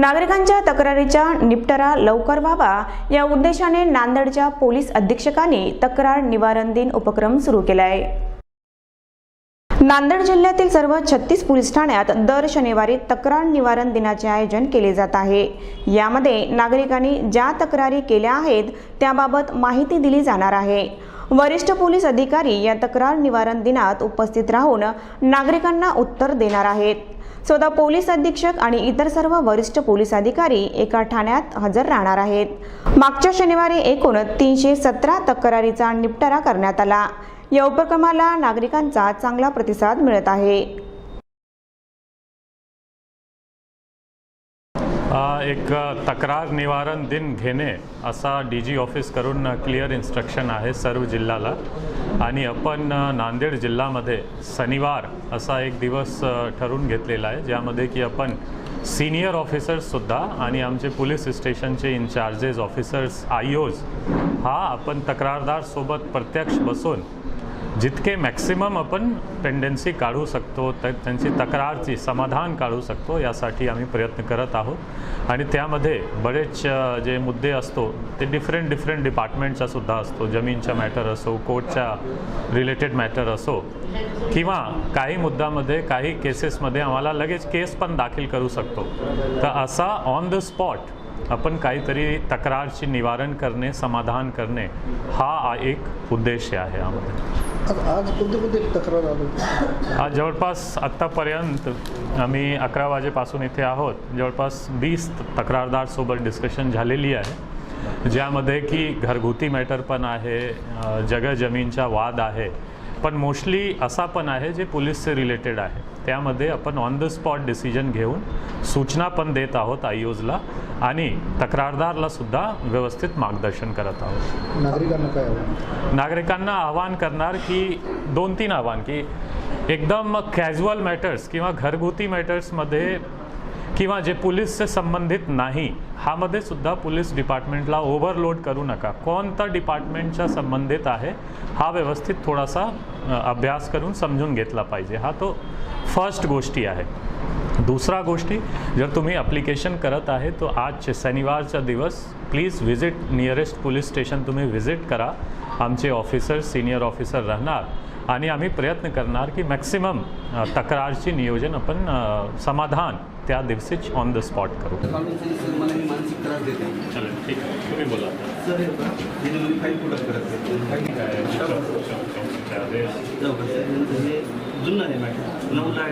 नागरिकांच्या तक्रारीचा निपटारा लवकर व्हावा या उद्देशाने नांदेडच्या पोलीस अधीक्षकांनी तक्रार निवारण दिन उपक्रम सुरू केला आहे नांदेड जिल्ह्यातील सर्व छत्तीस पोलीस ठाण्यात दर शनिवारी तक्रार निवारण दिनाचे आयोजन केले जात आहे. यामध्ये नागरिकांनी ज्या तक्रारी केल्या आहेत त्याबाबत माहिती दिली जाणार आहे. वरिष्ठ पोलीस अधिकारी या तक्रार निवारण दिनात उपस्थित राहून नागरिकांना उत्तर देणार आहेत. स्वतः पोलीस अधीक्षक आणि इतर सर्व वरिष्ठ पोलीस अधिकारी एका ठाण्यात हजर राहणार आहेत. मागच्या शनिवारी एकूण तीनशे सतरा तक्रारीचा निपटारा करण्यात आला. या उपक्रमाला नागरिकांचा चांगला प्रतिसाद मिळत आहे. एक तक्रार निवारण दिन घेणे असा डी जी ऑफिसकडून क्लिअर इन्स्ट्रक्शन आहे सर्व जिल्ह्याला. आणि आपण नांदेड जिल्ह्यामध्ये शनिवार असा एक दिवस ठरवून घेतलेला आहे ज्यामध्ये की आपण सिनियर ऑफिसर्ससुद्धा आणि आमचे पोलीस स्टेशनचे इन्चार्जेस ऑफिसर्स आय ओज हा आपण तक्रारदारसोबत प्रत्यक्ष बसून जितके मॅक्सिमम आपण पेंडन्सी काढू शकतो तर त्यांची तक्रारची समाधान काढू शकतो यासाठी आम्ही प्रयत्न करत आहोत. आणि त्यामध्ये बरेच जे मुद्दे असतो ते डिफरंट डिफरंट डिपार्टमेंटचा सुद्धा असतो. जमीनचा मॅटर असो कोर्टच्या रिलेटेड मॅटर असो किंवा काही मुद्द्यामध्ये काही केसेसमध्ये आम्हाला लगेच केस पण दाखल करू शकतो. तर असा ऑन द स्पॉट आपण काहीतरी तक्रारची निवारण करणे समाधान करणे हा एक उद्देश आहे यामध्ये आज कोणते कोणते तक्रार आज जवळपास आत्तापर्यंत आम्ही अकरा वाजेपासून इथे आहोत. जवळपास वीस तक्रारदारसोबत डिस्कशन झालेली आहे. ज्यामध्ये की घरगुती मॅटर पण आहे अ, जगह जमीनचा वाद आहे. पण मोस्टली असा पण आहे जे पोलीसचे रिलेटेड आहे. त्यामध्ये आपण ऑन द स्पॉट डिसिजन घेऊन सूचना पण देत आहोत आयोजला आणि तक्रारदारला सुद्धा व्यवस्थित मार्गदर्शन करत आहोत. नागरिकांना काय नागरिकांना आवाहन करणार की दोन तीन आव्हान की एकदम कॅज्युअल मॅटर्स किंवा घरगुती मॅटर्समध्ये किंवा जे पोलीसचे संबंधित नाही हामध्ये सुद्धा पोलीस डिपार्टमेंटला ओव्हरलोड करू नका. कोणता डिपार्टमेंटच्या संबंधित आहे हा व्यवस्थित थोडासा अभ्यास करून समजून घेतला पाहिजे. हा तो फर्स्ट गोष्टी आहे. दुसरा गोष्टी जर तुम्ही ॲप्लिकेशन करत आहे तो आज शनिवारचा दिवस please visit nearest police station तुम्ही व्हिजिट करा. आमचे ऑफिसर सिनियर ऑफिसर राहणार आणि आम्ही प्रयत्न करणार की मॅक्सिमम तक्रारची नियोजन आपण समाधान त्या दिवशीच ऑन द स्पॉट करू. जुनं आहे. मॅटर नऊला